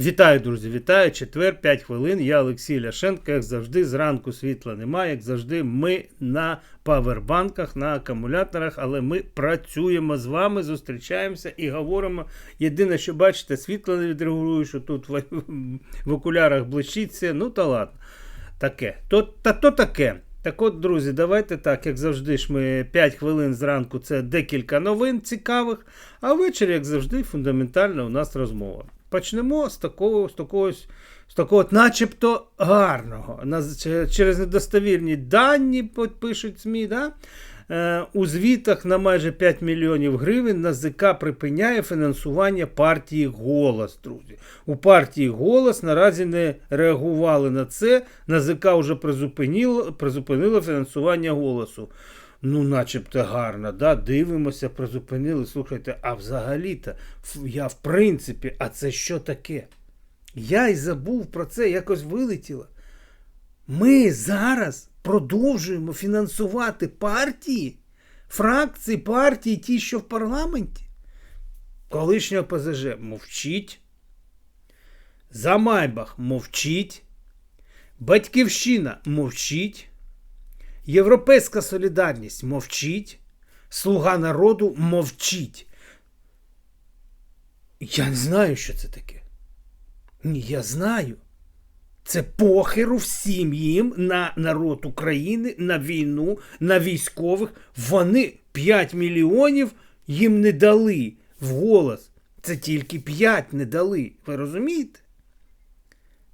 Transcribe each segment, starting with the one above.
Вітаю, друзі, вітаю. Четвер, 5 хвилин. Я Олексій Ляшенко. Як завжди, зранку світла немає. Як завжди, ми на павербанках, на акумуляторах, але ми працюємо з вами, зустрічаємося і говоримо. Єдине, що бачите, світло не відрегулює, що тут в, в окулярах блищиться. Ну та ладно. Таке. То, та то таке. Так от, друзі, давайте так, як завжди ж ми 5 хвилин зранку це декілька новин цікавих, а ввечері, як завжди, фундаментальна у нас розмова. Почнемо з такого, з такого, з такого начебто гарного. Через недостовірні дані пишуть СМІ, да? Е, у звітах на майже 5 мільйонів гривень НАЗК припиняє фінансування партії Голос, друзі. У партії Голос наразі не реагували на це. НАЗК вже призупинило, призупинило фінансування голосу. Ну, начебто гарно, да? дивимося, призупинили. Слухайте, а взагалі-то я в принципі, а це що таке? Я й забув про це, якось вилетіло. Ми зараз продовжуємо фінансувати партії, фракції партії, ті, що в парламенті. Колишнього ПЗЖ мовчіть. За Майбах мовчіть. Батьківщина мовчіть. Європейська солідарність мовчіть. Слуга народу мовчіть. Я не знаю, що це таке. Ні, я знаю. Це похеру всім їм на народ України, на війну, на військових. Вони 5 мільйонів їм не дали в голос. Це тільки 5 не дали. Ви розумієте?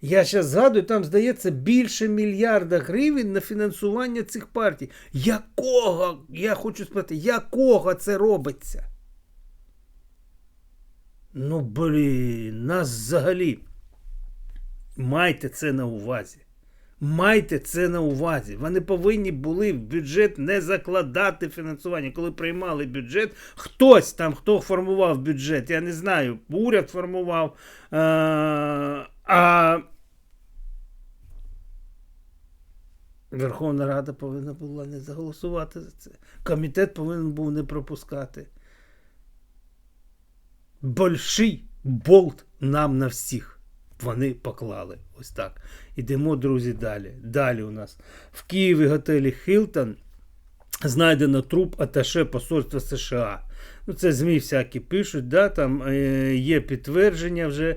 Я зараз згадую, там здається більше мільярда гривень на фінансування цих партій. Якого? Я хочу спитати, якого це робиться? Ну, блін, нас взагалі. Майте це на увазі. Майте це на увазі. Вони повинні були в бюджет не закладати фінансування. Коли приймали бюджет, хтось там, хто формував бюджет, я не знаю, уряд формував. А, а Верховна Рада повинна була не заголосувати за це. Комітет повинен був не пропускати. Больший болт нам на всіх. Вони поклали. Ось так. Ідемо, друзі, далі. Далі у нас в Києві готелі Хілтон знайдено труп аташе посольства США. Ну, це ЗМІ всякі пишуть, да, там е, є підтвердження вже.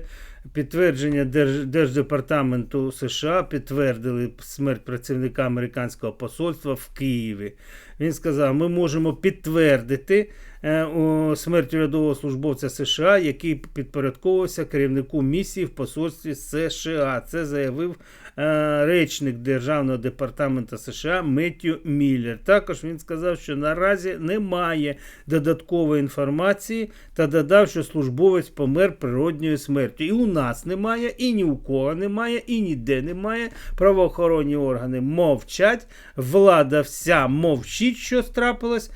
Підтвердження Держдепартаменту США підтвердили смерть працівника американського посольства в Києві. Він сказав: ми можемо підтвердити е, о, смерть урядового службовця США, який підпорядковувався керівнику місії в посольстві США. Це заявив е, речник Державного департаменту США Меттю Міллер. Також він сказав, що наразі немає додаткової інформації та додав, що службовець помер природньою смертю. І у нас немає, і ні у кого немає, і ніде немає. Правоохоронні органи мовчать, влада вся мовчить, що трапилось.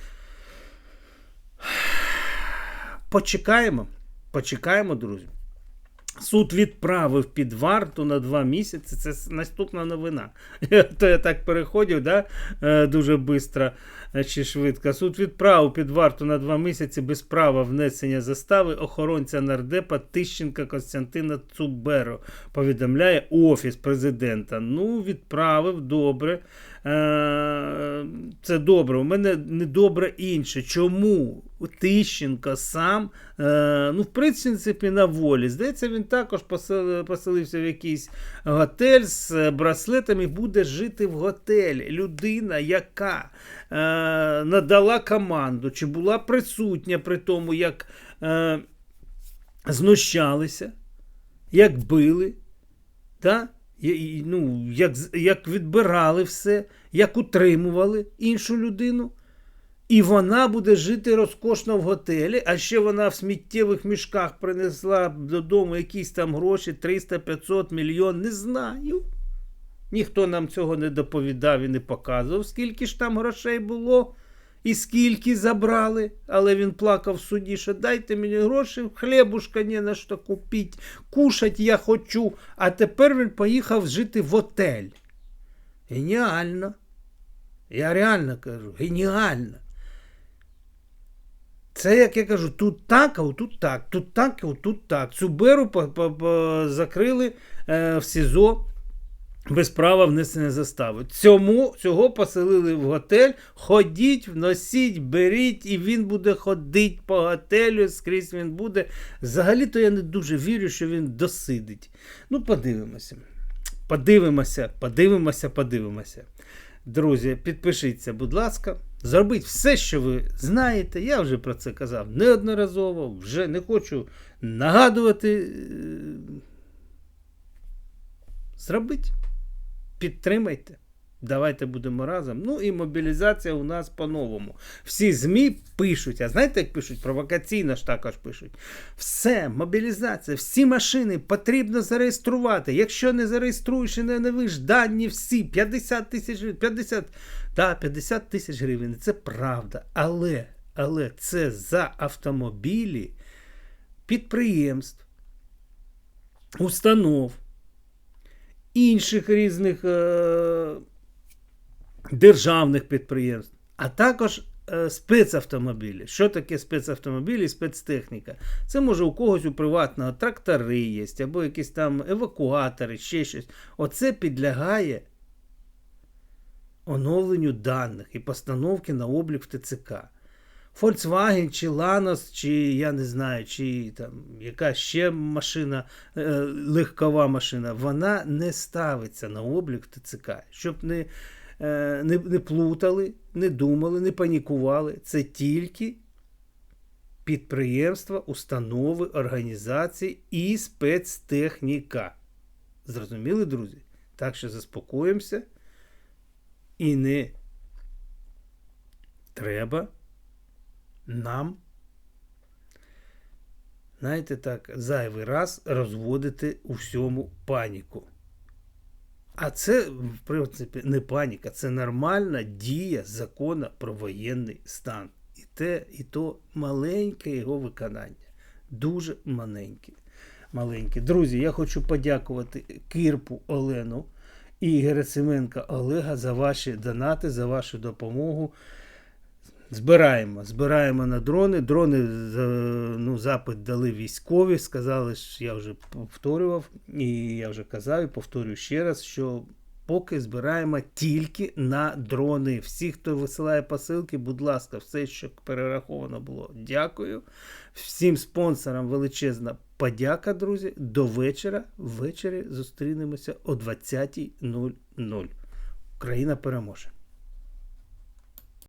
Почекаємо. Почекаємо, друзі. Суд відправив під варту на два місяці. Це наступна новина. То я так переходив, да? е, дуже швидко чи швидко. Суд відправив під варту на два місяці без права внесення застави охоронця нардепа Тищенка Костянтина Цуберо. Повідомляє Офіс президента. Ну, відправив добре. Е, Це добре. У мене не добре інше. Чому Тищенко сам, е, ну, в принципі, на волі. Здається, він також поселився в якийсь готель з браслетами, буде жити в готелі. Людина, яка е, надала команду, чи була присутня при тому, як знущалися, як били. Та? Ну, як, як відбирали все, як утримували іншу людину. І вона буде жити розкошно в готелі, а ще вона в сміттєвих мішках принесла додому якісь там гроші 300-500 мільйон. Не знаю. Ніхто нам цього не доповідав і не показував, скільки ж там грошей було і скільки забрали. Але він плакав в суді, що дайте мені гроші, хлібушка не на що купити, кушать я хочу. А тепер він поїхав жити в готель. Геніально. Я реально кажу, геніально. Це, як я кажу, тут так, а тут так, тут так, а тут так. Цю беру по- по- по- закрили е, в СІЗО без права внесення застави. Цьому, цього поселили в готель. Ходіть, вносіть, беріть, і він буде ходити по готелю, скрізь він буде. Взагалі-то я не дуже вірю, що він досидить. Ну, подивимося. Подивимося, подивимося, подивимося. Друзі, підпишіться, будь ласка. Зробіть все, що ви знаєте. Я вже про це казав неодноразово, вже не хочу нагадувати. Е, Зробіть. Підтримайте. Давайте будемо разом. Ну і мобілізація у нас по-новому. Всі ЗМІ пишуть, а знаєте, як пишуть? Провокаційно ж також пишуть. Все, мобілізація, всі машини потрібно зареєструвати. Якщо не зареєструєш і не новиш дані всі, 50 тисяч гривень, 50, та, 50 тисяч гривень, це правда. Але, але це за автомобілі підприємств, установ, інших різних е, державних підприємств, а також е, спецавтомобілі. Що таке спецавтомобілі і спецтехніка? Це може у когось у приватного трактори є, або якісь там евакуатори, ще щось. Оце підлягає оновленню даних і постановки на облік в ТЦК. Volkswagen чи Lanos, чи я не знаю, чи там яка ще машина, е, легкова машина, вона не ставиться на облік ТЦК. Щоб не, е, не, не плутали, не думали, не панікували. Це тільки підприємства, установи, організації і спецтехніка. Зрозуміли, друзі? Так що заспокоїмося і не треба нам, знаєте так, зайвий раз розводити у всьому паніку. А це, в принципі, не паніка, це нормальна дія закону про воєнний стан. І те, і то маленьке його виконання. Дуже маленьке. маленьке. Друзі, я хочу подякувати Кирпу Олену і Герасименка Олега за ваші донати, за вашу допомогу. Збираємо, збираємо на дрони. Дрони ну, запит дали військові. Сказали, що я вже повторював, і я вже казав, і повторюю ще раз, що поки збираємо тільки на дрони. Всі, хто висилає посилки, будь ласка, все, що перераховано було. Дякую. Всім спонсорам величезна подяка, друзі. До вечора. Ввечері зустрінемося о 20.00. Україна переможе.